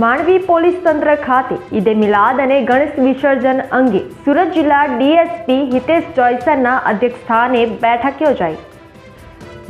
Mandvi police તંત્ર ખાતે ઈદે મિલાદ અને ગણેશ વિસર્જન અંગે સુરત જિલ્લા ડીએસપી હિતેશ જોયસરના અધ્યક્ષસ્થાને બેઠક યોજાઈ.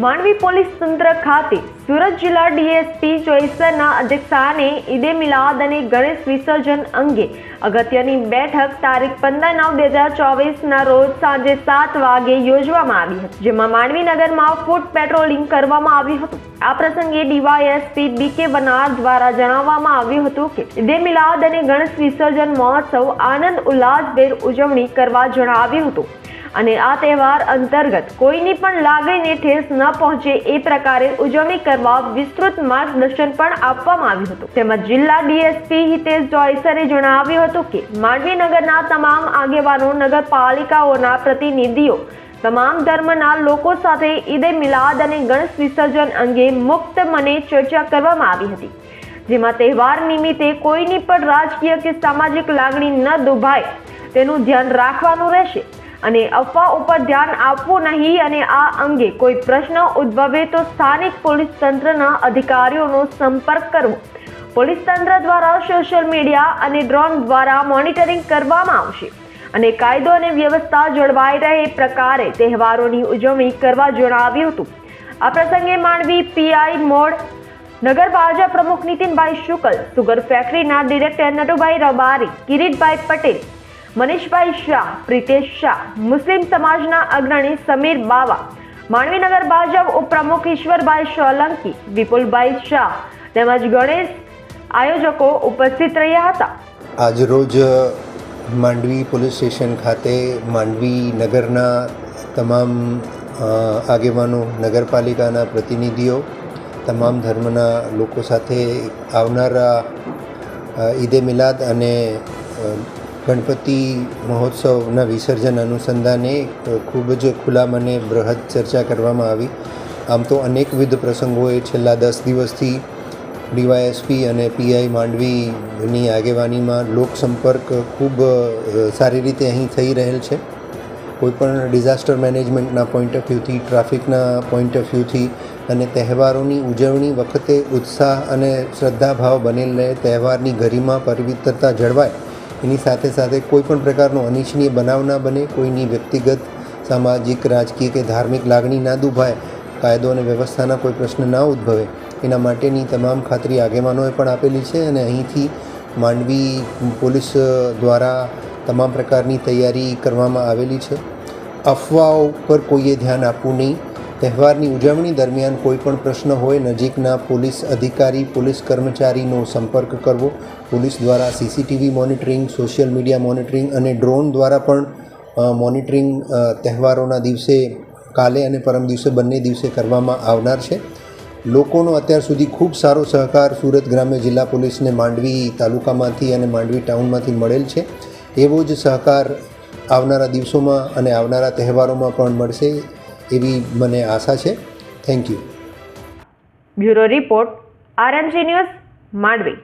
માંડવી પોલીસ તંત્ર ખાતે સુરત જિલ્લા ડીએસપી ચોઈસરના અધ્યક્ષસ્થાને ઈદે મિલાદ અને ગણેશ વિસર્જન અંગે અગત્યની બેઠક તારીખ પંદર નવ બે હજાર ચોવીસના રોજ સાંજે સાત વાગે યોજવામાં આવી હતી, જેમાં માંડવી નગરમાં ફૂટ પેટ્રોલિંગ કરવામાં આવ્યું હતું. આ પ્રસંગે ડીવાયએસપી બી કે બનાર દ્વારા જણાવવામાં આવ્યું હતું કે ઈદે મિલાદ અને ગણેશ વિસર્જન મહોત્સવ આનંદ ઉલ્લાસભેર ઉજવણી કરવા જણાવ્યું હતું. અને આ તહેવાર અંતર્ગત કોઈની પણ લાગણીને ઠેસ ન પહોંચે એ પ્રકારે ઉજવણી કરવા વિસ્તૃત માર્ગદર્શન પણ આપવામાં આવ્યું હતું. તેમજ જિલ્લા ડીએસપી હિતેશ જોયસરે જણાવ્યું હતું કે, માંડવી નગરના તમામ આગેવાનો નગરપાલિકાઓના પ્રતિનિધિઓ, તમામ ધર્મના લોકો સાથે ઈદે મિલાદ અને ગણેશ વિસર્જન અંગે મુક્ત મને ચર્ચા કરવામાં આવી હતી. જેમાં તહેવાર નિમિત્તે કોઈની પણ રાજકીય કે સામાજિક લાગણી ન દુભાય, તેનું ધ્યાન રાખવાનું રહેશે. અને અફવા ઉપર ધ્યાન આપવું નહીં અને આ અંગે કોઈ પ્રશ્ન ઉદ્ભવે તો સ્થાનિક પોલીસ તંત્રના અધિકારીઓનો સંપર્ક કરવો. પોલીસ તંત્ર દ્વારા સોશિયલ મીડિયા અને ડ્રોન દ્વારા મોનિટરિંગ કરવામાં આવશે અને કાયદો અને વ્યવસ્થા જળવાઈ રહે પ્રકારે તહેવારોની ઉજવણી કરવા જણાવ્યું હતું. આ પ્રસંગે માંડવી પીઆઈ મોડ, નગર ભાજપ પ્રમુખ નીતિનભાઈ શુકલ, સુગર ફેક્ટરીના ડિરેક્ટર નટુભાઈ રબારી, કિરીટભાઈ પટેલ મનીષભાઈ શાહ, પ્રિતેશ શાહ, મુસ્લિમ સમાજના અગ્રણી સમીર બાવા માંડવીનગર ભાજપ ઉપપ્રમુખ ઈશ્વરભાઈ સોલંકી, વિપુલભાઈ શાહ તેમજ ગણેશ આયોજકો ઉપસ્થિત રહ્યા હતા. આજરોજ માંડવી પોલીસ સ્ટેશન ખાતે માંડવી નગરના તમામ આગેવાનો, નગરપાલિકાના પ્રતિનિધિઓ, તમામ ધર્મના લોકો સાથે આવનારા ઈદે મિલાદ અને ગણપતિ મહોત્સવના વિસર્જન અનુસંધાને ખૂબ જ ખુલ્લા મને બૃહદ ચર્ચા કરવામાં આવી. આમ તો અનેકવિધ પ્રસંગોએ છેલ્લા દસ દિવસથી ડીવાયએસપી અને પીઆઈ માંડવીની આગેવાનીમાં લોકસંપર્ક ખૂબ સારી રીતે અહીં થઈ રહેલ છે. કોઈપણ ડિઝાસ્ટર મેનેજમેન્ટના પોઈન્ટ ઓફ વ્યૂથી, ટ્રાફિકના પોઈન્ટ ઓફ વ્યૂથી અને તહેવારોની ઉજવણી વખતે ઉત્સાહ અને શ્રદ્ધાભાવ બનેલ રહે, તહેવારની ગરિમા, પવિત્રતા જળવાય. એની સાથે સાથે કોઈપણ પ્રકારનો અનિચ્છનીય બનાવ ના બને, કોઈની વ્યક્તિગત, સામાજિક, રાજકીય કે ધાર્મિક લાગણી ના દુભાય, કાયદો અને વ્યવસ્થાના કોઈ પ્રશ્ન ના ઉદ્ભવે. એના માટેની તમામ ખાતરી આગેવાનોએ પણ આપેલી છે અને અહીંથી માંડવી પોલીસ દ્વારા તમામ પ્રકારની તૈયારી કરવામાં આવેલી છે. અફવાઓ પર કોઈએ ધ્યાન આપવું નહીં. તહેવારની ઉજવણી દરમિયાન કોઈપણ પ્રશ્ન હોય, નજીકના પોલીસ અધિકારી, પોલીસ કર્મચારીનો સંપર્ક કરવો, પોલીસ દ્વારા CCTV monitoring, social media monitoring અને ડ્રોન દ્વારા પણ મોનિટરિંગ તહેવારોના દિવસે, કાલે અને પરમ દિવસે બંને દિવસે કરવામાં આવનાર છે. લોકોનો અત્યાર સુધી ખૂબ સારો સહકાર સુરત ગ્રામ્ય જિલ્લા પોલીસને માંડવી તાલુકામાંથી અને માંડવી ટાઉનમાંથી મળેલ છે. એવો જ સહકાર આવનારા દિવસોમાં અને આવનારા તહેવારોમાં પણ મળશે. એવી મને આશા છે. Thank you bureau report RMC news Mandvi.